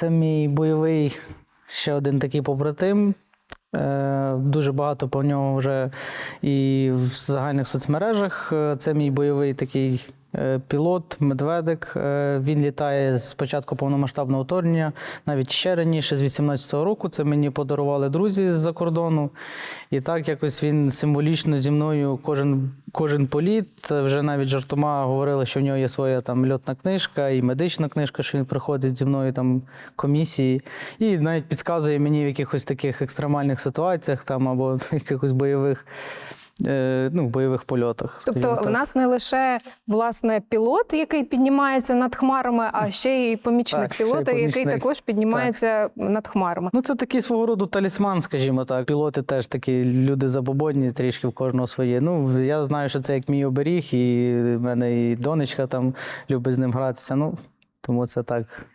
це мій бойовий ще один такий побратим. Е, Дуже багато про нього вже і в загальних соцмережах. Е, Це мій бойовий такий пілот, медведик. Е, Він літає з початку повномасштабного вторгнення, навіть ще раніше, з 18-го року. Це мені подарували друзі з-за кордону. І так якось він символічно зі мною кожен, кожен політ. Е, Вже навіть жартома говорили, що в нього є своя там льотна книжка і медична книжка, що він приходить зі мною там комісії. І навіть підказує мені в якихось таких екстремальних ситуаціях там або якихось бойових. Е, Ну, бойових польотах. Тобто, в нас не лише власне пілот, який піднімається над хмарами, а ще й помічник Так, ще й пілота, який також піднімається над хмарами. Ну, це такий свого роду талісман, скажімо так. Пілоти теж такі люди забобонні, трішки в кожного своє. Ну, я знаю, що це як мій оберіг, і в мене і донечка там любить з ним гратися. Ну, тому це так